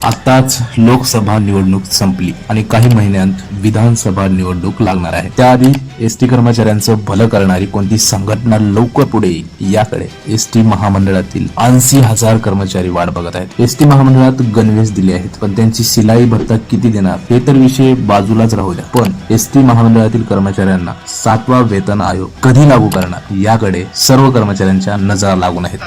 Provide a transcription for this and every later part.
आताच लोकसभा निवडणूक संपली आणि काही महिन्यांत विधानसभा निवडणूक लागणार आहे. त्याआधी एस टी कर्मचाऱ्यांचं भलं करणारी कोणती संघटना लवकर पुढे येईल याकडे एस टी महामंडळातील ऐंशी हजार कर्मचारी वाट बघत आहेत. एस टी महामंडळात गणवेश दिले आहेत पण त्यांची सिलाई भत्ता किती देणार हे तर विषय बाजूलाच राहू द्या. पण एस टी महामंडळातील कर्मचाऱ्यांना सातवा वेतन आयोग कधी लागू करणार याकडे सर्व कर्मचाऱ्यांच्या नजरा लागून आहेत.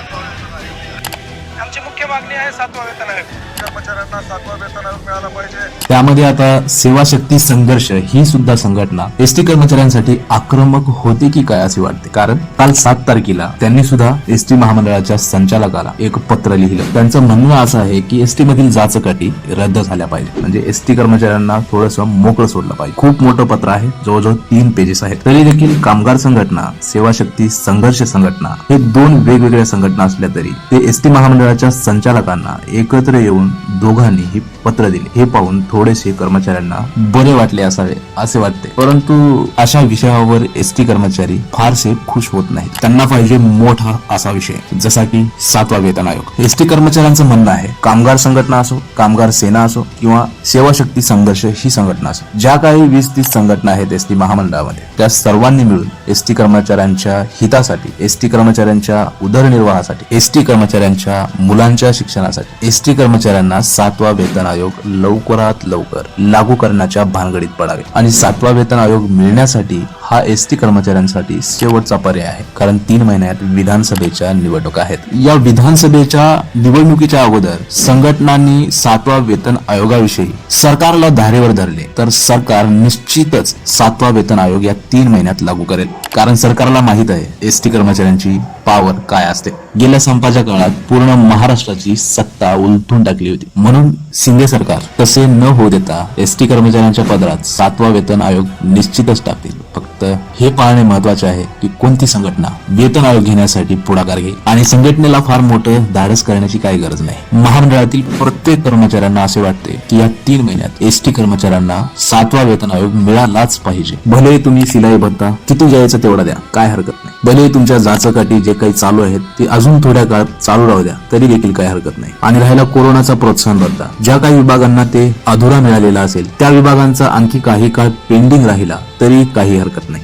आमची मुख्य मागणी आहे सातवा वेतन आयोग कर्मचाऱ्यांना सातवा वेतन आयोग मिळाला पाहिजे. त्यामध्ये आता सेवा शक्ती संघर्ष ही सुद्धा संघटना एस टी कर्मचाऱ्यांसाठी आक्रमक होते की काय असे वाटते? कारण काल सात तारखेला त्यांनी सुद्धा एस टी महामंडळाच्या संचालकाला एक पत्र लिहिलं. त्यांचं म्हणणं असं आहे की एस टी मधील जाचकाठी रद्द झाल्या पाहिजे म्हणजे एस टी कर्मचाऱ्यांना थोडस मोकळं सोडलं पाहिजे. खूप मोठं पत्र आहे. जवळजवळ तीन पेजेस आहेत. तरी देखील कामगार संघटना सेवा शक्ती संघर्ष संघटना हे दोन वेगवेगळ्या संघटना असल्या तरी ते एस टी महामंडळाच्या संचालकांना एकत्र येऊन दोघांनी हे पत्र दिले. हे पाहून थोडेसे कर्मचाऱ्यांना बरे वाटले असावे असे वाटते. परंतु अशा विषयावर एस टी कर्मचारी फारसे खुश होत नाहीत. त्यांना पाहिजे मोठा असा विषय जसा की सातवा वेतन आयोग. एस टी कर्मचाऱ्यांचं म्हणणं आहे कामगार संघटना असो कामगार सेना असो किंवा सेवा शक्ती संघर्ष ही संघटना असो. ज्या काही वीस तीस संघटना आहेत एस टी महामंडळामध्ये त्या सर्वांनी मिळून एस टी कर्मचाऱ्यांच्या हितासाठी एस टी कर्मचाऱ्यांच्या उदरनिर्वाहासाठी एस टी कर्मचाऱ्यांच्या मुलांच्या शिक्षणासाठी एस टी कर्मचाऱ्यांना सातवा वेतन आयोग लवकरात लवकर लागू करण्याच्या भानगडीत पडावे. आणि सातवा वेतन आयोग मिळण्यासाठी हा एस टी कर्मचाऱ्यांसाठी शेवटचा पर्याय आहे. कारण तीन महिन्यात विधानसभेच्या निवडणुका आहेत. या विधानसभेच्या निवडणुकीच्या अगोदर संघटनांनी सातवा वेतन आयोगाविषयी सरकारला धारेवर धरले. तर सरकार निश्चितच सातवा वेतन आयोग या तीन महिन्यात लागू करेल. कारण सरकारला माहीत आहे एस टी कर्मचाऱ्यांची पावर काय असते. गेल्या संपाच्या काळात पूर्ण महाराष्ट्राची सत्ता उलथून टाकली होती. म्हणून शिंदे सरकार तसे न होऊ देता एस टी कर्मचाऱ्यांच्या पदरात सातवा वेतन आयोग निश्चितच टाकतील. फक्त हे पाळणे महत्त्वाचे आहे की कोणती संघटना वेतन आयोग घेण्यासाठी पुढाकार घेईल. आणि संघटनेला फार मोठं धाडस करण्याची काही गरज नाही. महामंडळातील प्रत्येक कर्मचाऱ्यांना असे वाटते की या तीन महिन्यात एस टी कर्मचाऱ्यांना सातवा वेतन आयोग मिळालाच पाहिजे. भले तुम्ही सिलाई भत्ता किती द्यायचं तेवढा द्या. काय हरकत नाही. भले तुमच्या जाचकाठी जे काही चालू आहेत ते अजून थोड्या काळ चालू राहू द्या तरी देखील काही हरकत नाही. आणि राहिला कोरोनाचा प्रोत्साहन भत्ता ज्या काही विभागांना ते अधुरा मिळालेला असेल त्या विभागांचा आणखी काही काळ पेंडिंग राहिला तरी काही हरकत नाही.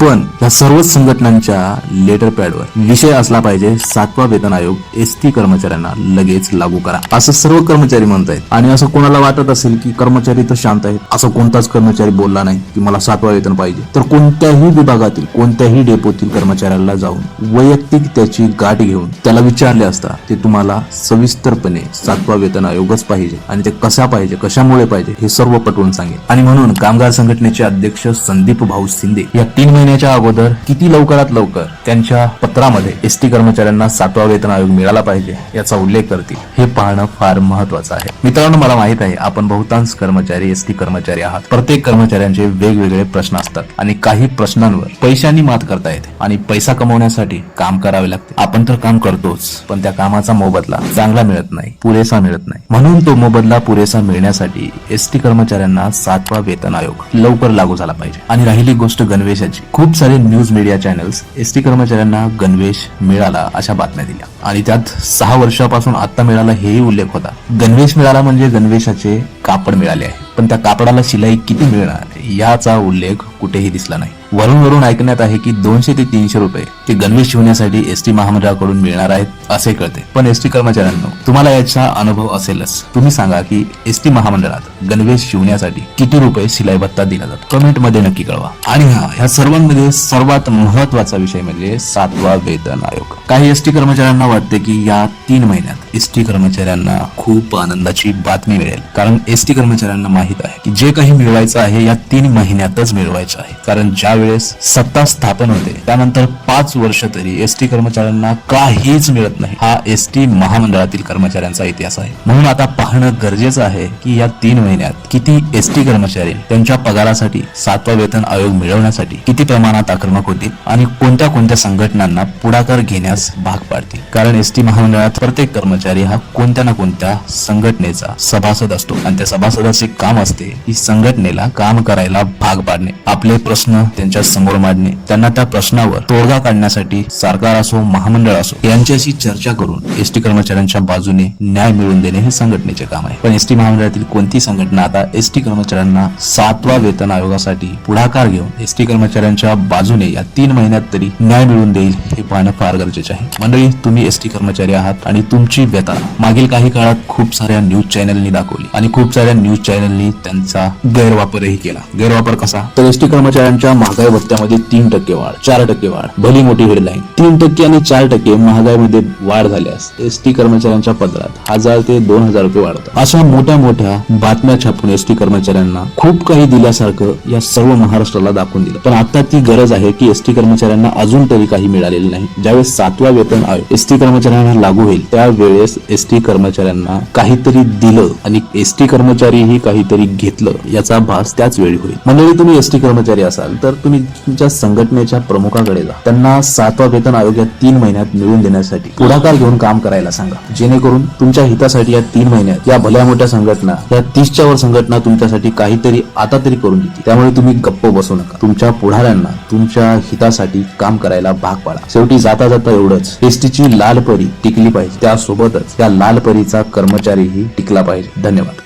पण या सर्वच संघटनांच्या लेटर पॅडवर विषय असला पाहिजे सातवा वेतन आयोग एस टी कर्मचाऱ्यांना लगेच लागू करा. असं सर्व कर्मचारी म्हणत आहेत आणि असं कोणाला वाटत असेल की कर्मचारी तर शांत आहेत असं कोणताच कर्मचारी बोलला नाही की मला सातवा वेतन पाहिजे तर कोणत्याही विभागातील कोणत्याही डेपोतील कर्मचाऱ्याला जाऊन वैयक्तिक त्याची गाठ घेऊन त्याला विचारले असता ते तुम्हाला सविस्तरपणे सातवा वेतन आयोगच पाहिजे आणि ते कसा पाहिजे कशामुळे पाहिजे हे सर्व पटवून सांगेल. आणि म्हणून कामगार संघटनेचे अध्यक्ष संदीप भाऊ शिंदे या तीन महिन्याच्या अगोदर किती लवकरात लवकर त्यांच्या पत्रामध्ये एस टी कर्मचाऱ्यांना सातवा वेतन आयोग मिळाला पाहिजे याचा उल्लेख करतील हे पाहणं फार महत्वाचं आहे. मित्रांनो मला माहीत आहे आपण बहुतांश कर्मचारी एस टी कर्मचारी आहात. प्रत्येक कर्मचाऱ्यांचे वेगवेगळे प्रश्न असतात आणि काही प्रश्नांवर पैशांनी मात करता येते आणि पैसा कमवण्यासाठी काम करावे लागते. आपण तर काम करतोच पण त्या कामाचा मोबदला चांगला मिळत नाही पुरेसा मिळत नाही. म्हणून तो मोबदला पुरेसा मिळण्यासाठी एस टी कर्मचाऱ्यांना सातवा वेतन आयोग लवकर लागू झाला पाहिजे. आणि राहिली गोष्ट गणवेशाची. खूप सारे news media channels S T कर्मचाऱ्यांना गणवेश मिळाला अशा बातम्या दिल्या. आणि त्यात सहा वर्षापासून आता मिळाला हेही उल्लेख होता. गणवेश मिळाला म्हणजे गणवेशाचे कापड मिळाले आहे. पण त्या कापडाला शिलाई किती मिळणार याचा उल्लेख कुठेही दिसला नाही. वरून वरून ऐकण्यात आहे की दोनशे ते तीनशे रुपये ते गणवेश शिवण्यासाठी एस टी महामंडळाकडून मिळणार आहेत असे कळते. पण एस टी कर्मचाऱ्यांना तुम्हाला याचा अनुभव असेलच. तुम्ही सांगा की एस टी महामंडळात गणवेश शिवण्यासाठी किती रुपये शिलाई भत्ता दिला जातो? कमेंटमध्ये नक्की कळवा. आणि हा ह्या सर्वांमध्ये सर्वात महत्त्वाचा विषय म्हणजे सातवा वेतन आयोग. काही एस टी कर्मचाऱ्यांना वाटते की या तीन महिन्यात एस टी कर्मचाऱ्यांना खूप आनंदाची बातमी मिळेल. कारण एस टी कर्मचाऱ्यांना माहीत आहे की जे काही मिळवायचं आहे या तीन महिन्यातच मिळवायचं आहे. कारण ज्या वेळेस सत्ता स्थापन होते त्यानंतर पाच वर्ष तरी एस टी कर्मचाऱ्यांना काहीच मिळत नाही. हा एस टी महामंडळातील कर्मचाऱ्यांचा इतिहास आहे. म्हणून आता पाहणं गरजेचं आहे की या तीन महिन्यात किती एस टी कर्मचारी त्यांच्या पगारासाठी सातवा वेतन आयोग मिळवण्यासाठी किती प्रमाणात आक्रमक होतील आणि कोणत्या कोणत्या संघटनांना पुढाकार घेण्यास भाग पाडतील. कारण एस टी महामंडळात प्रत्येक कर्मचारी कर्मचारी हा कोणत्या ना कोणत्या संघटनेचा सभासद असतो. आणि त्या सभासदाचे काम असते की संघटनेला काम करायला भाग पाडणे. आपले प्रश्न त्यांच्यासमोर मांडणे. त्यांना त्या प्रश्नावर तोडगा काढण्यासाठी सरकार असो महामंडळ असो यांच्याशी चर्चा करून एसटी कर्मचाऱ्यांच्या बाजूने न्याय मिळवून देणे हे संघटनेचे काम आहे. पण एसटी महामंडळातील कोणती संघटना आता एसटी कर्मचाऱ्यांना सातवा वेतन आयोगासाठी पुढाकार घेऊन एसटी कर्मचाऱ्यांच्या बाजूने या तीन महिन्यात तरी न्याय मिळवून देईल हे पाहणं फार गरजेचे आहे. मंडळी तुम्ही एसटी कर्मचारी आहात आणि तुमची व्यथा मागील काही काळात खूप साऱ्या न्यूज चॅनलनी दाखवली आणि खूप साऱ्या न्यूज चॅनलनी त्यांचा गैरवापरही केला. गैरवापर कसा? तर एसटी कर्मचाऱ्यांच्या महागाई भत्त्यामध्ये तीन टक्के वाढ चार टक्के वाढ भली मोठी हेडलाईन तीन टक्के आणि चार टक्के महागाईमध्ये वाढ झाल्यास एसटी कर्मचाऱ्यांच्या पदरात हजार ते दोन हजार रुपये वाढतात. अशा मोठ्या मोठ्या बातम्या छापून एसटी कर्मचाऱ्यांना खूप काही दिल्यासारखं या सर्व महाराष्ट्राला दाखवून दिलं. पण आता ती गरज आहे की एसटी कर्मचाऱ्यांना अजून तरी काही मिळालेलं नाही. ज्यावेळेस सातवा वेतन आयोग एसटी कर्मचाऱ्यांना लागू होईल त्यावेळेस एसटी कर्मचाऱ्यांना काहीतरी दिलं आणि एसटी कर्मचारीही काहीतरी घेतलं याचा भास त्याच वेळी होईल. मंडळी तुम्ही एस टी कर्मचारी असाल तर तुम्ही तुमच्या संघटनेच्या प्रमुखाकडे जा. त्यांना सातवा वेतन आयोग तीन महिन्यात मिळवून देण्यासाठी पुढाकार घेऊन काम करायला सांगा. जेणेकरून तुमच्या हितासाठी या तीन महिन्यात या भल्या मोठ्या संघटना या तीसच्या वर संघटना तुमच्यासाठी काहीतरी आता तरी करून देतील. त्यामुळे तुम्ही गप्प बसू नका. तुमच्या पुढाऱ्यांना तुमच्या हितासाठी काम करायला भाग पाडा. शेवटी जाता जाता एवढंच. एसटीची लाल परी टिकली पाहिजे. त्यासोबत सोबतच या लाल परीचा कर्मचारीही टिकला पाहिजे. धन्यवाद.